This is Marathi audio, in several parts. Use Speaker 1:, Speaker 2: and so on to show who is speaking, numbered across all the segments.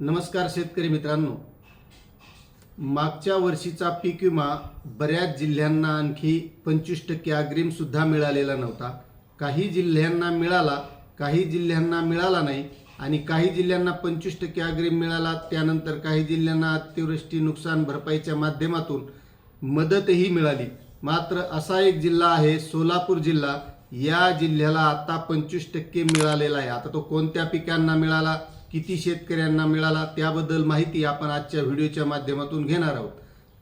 Speaker 1: नमस्कार शेतकरी मित्रांनो. मागच्या वर्षीचा पीक विमा बऱ्याच जिल्ह्यांना आणखी पंचवीस टक्के अग्रिमसुद्धा मिळालेला नव्हता. काही जिल्ह्यांना मिळाला काही जिल्ह्यांना मिळाला नाही आणि काही जिल्ह्यांना पंचवीस टक्के अग्रिम मिळाला. त्यानंतर काही जिल्ह्यांना अतिवृष्टी नुकसान भरपाईच्या माध्यमातून मदतही मिळाली. मात्र असा एक जिल्हा आहे सोलापूर जिल्हा. या जिल्ह्याला आता पंचवीस टक्के मिळालेला आहे. आता तो कोणत्या पिकांना मिळाला? किती शेतकऱ्यांना मिळाला त्याबद्दल माहिती आपण आजच्या व्हिडिओच्या माध्यमातून घेणार आहोत.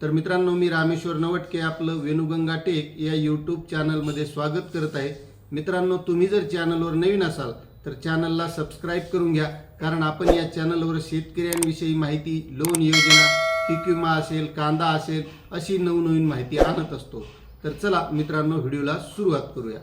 Speaker 1: तर मित्रांनो मी रामेश्वर नवटके आपलं वेणुगंगा टेक या यूट्यूब चॅनलमध्ये स्वागत करत आहे. मित्रांनो तुम्ही जर चॅनलवर नवीन असाल तर चॅनलला सबस्क्राईब करून घ्या कारण आपण या चॅनलवर शेतकऱ्यांविषयी माहिती लोन योजना पीक विमा असेल कांदा असेल अशी नवनवीन माहिती आणत असतो. तर चला मित्रांनो व्हिडिओला सुरुवात करूया.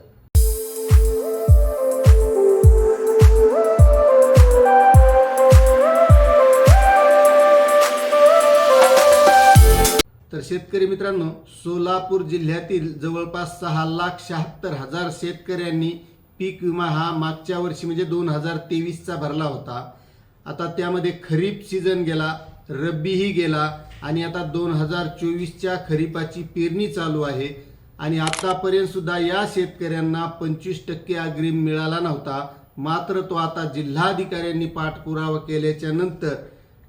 Speaker 1: तर शेतकरी मित्रांनो सोलापूर जिल्ह्यातील जवळपास सहा लाख शहात्तर हजार शेतकऱ्यांनी पीक विमा हा मागच्या वर्षी म्हणजे दोन हजार तेवीसचा भरला होता. आता त्यामध्ये खरीप सीझन गेला रब्बीही गेला आणि आता दोन हजार चोवीसच्या खरीपाची पेरणी चालू आहे. आणि आतापर्यंत सुद्धा या शेतकऱ्यांना पंचवीस टक्के अग्रिम मिळाला नव्हता. मात्र तो आता जिल्हाधिकाऱ्यांनी पाठपुरावा केल्याच्यानंतर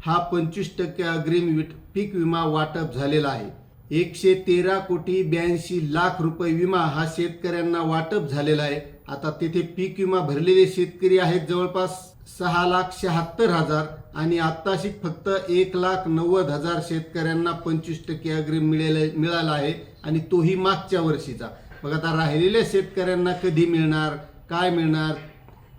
Speaker 1: हा पंचवीस टक्के अग्रिम विट- पीक विमा वाटप झालेला आहे. एकशे तेरा कोटी ब्याऐंशी लाख रुपये विमा हा शेतकऱ्यांना वाटप झालेला आहे. आता तेथे पीक विमा भरलेले शेतकरी आहेत जवळपास सहा लाख शहात्तर हजार आणि आत्ताशी फक्त एक लाख नव्वद हजार शेतकऱ्यांना पंचवीस टक्के अग्रिम मिळेल मिळाला आहे आणि तोही मागच्या वर्षीचा. मग आता राहिलेल्या शेतकऱ्यांना कधी मिळणार काय मिळणार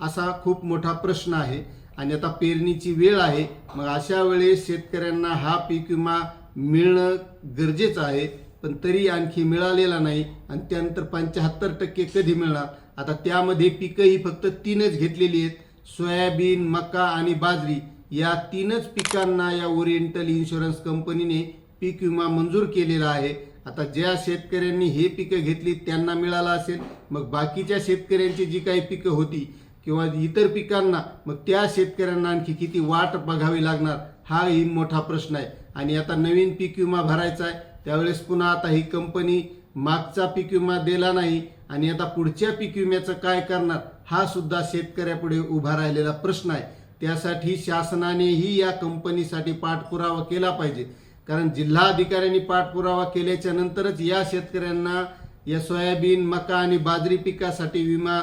Speaker 1: असा खूप मोठा प्रश्न आहे. आणि आता पेरणीची वेळ आहे. मग अशा वेळेस शेतकऱ्यांना हा पीक विमा मिळणं गरजेचं आहे. पण तरी आणखी मिळालेला नाही आणि त्यानंतर पंच्याहत्तर टक्के कधी मिळणार? आता त्यामध्ये पिकंही फक्त तीनच घेतलेली आहेत. सोयाबीन मका आणि बाजरी या तीनच पिकांना या ओरिएंटल इन्शुरन्स कंपनीने पीक विमा मंजूर केलेला आहे. आता ज्या शेतकऱ्यांनी हे पिकं घेतली त्यांना मिळाला असेल. मग बाकीच्या शेतकऱ्यांची जी काही पिकं होती किंवा इतर पिकांना मग त्या शेतकऱ्यांना आणखी किती वाट बघावी लागणार हाही मोठा प्रश्न आहे. आणि आता नवीन पीक विमा भरायचा आहे त्यावेळेस पुन्हा आता ही कंपनी मागचा पीक विमा दिला नाही आणि आता पुढच्या पीक विम्याचं काय करणार हा सुद्धा शेतकऱ्यापुढे उभा राहिलेला प्रश्न आहे. त्यासाठी शासनानेही या कंपनीसाठी पाठपुरावा केला पाहिजे. कारण जिल्हाधिकाऱ्यांनी पाठपुरावा केल्याच्या नंतरच या शेतकऱ्यांना या सोयाबीन मका आणि बाजरी पिकासाठी विमा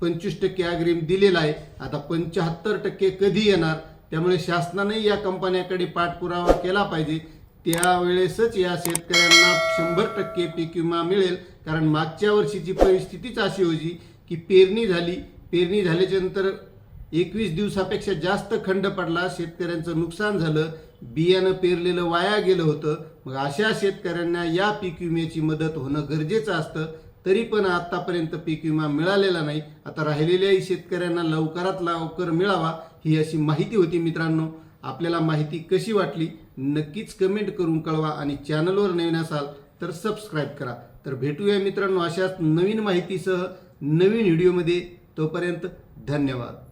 Speaker 1: पंचवीस टक्के अग्रिम दिलेला आहे. आता पंच्याहत्तर टक्के कधी येणार? त्यामुळे शासनाने या कंपन्याकडे पाठपुरावा केला पाहिजे. त्यावेळेसच या शेतकऱ्यांना शंभर टक्के पीक विमा मिळेल. कारण मागच्या वर्षीची परिस्थितीच अशी होती की पेरणी झाली. पेरणी झाल्याच्यानंतर एकवीस दिवसापेक्षा जास्त खंड पडला. शेतकऱ्यांचं नुकसान झालं. बियाणं पेरलेलं वाया गेलं होतं. मग अशा शेतकऱ्यांना या पीक विम्याची मदत होणं गरजेचं असतं. तरी पण आतापर्यंत पीक विमा मिळालेला नाही. आता राहिलेल्याही शेतकऱ्यांना लवकरात लवकर मिळावा ही अशी माहिती होती मित्रांनो. आपल्याला माहिती कशी वाटली नक्कीच कमेंट करून कळवा आणि चॅनलवर नवीन असाल तर सबस्क्राईब करा. तर भेटूया मित्रांनो अशाच नवीन माहितीसह नवीन व्हिडिओमध्ये तोपर्यंत धन्यवाद.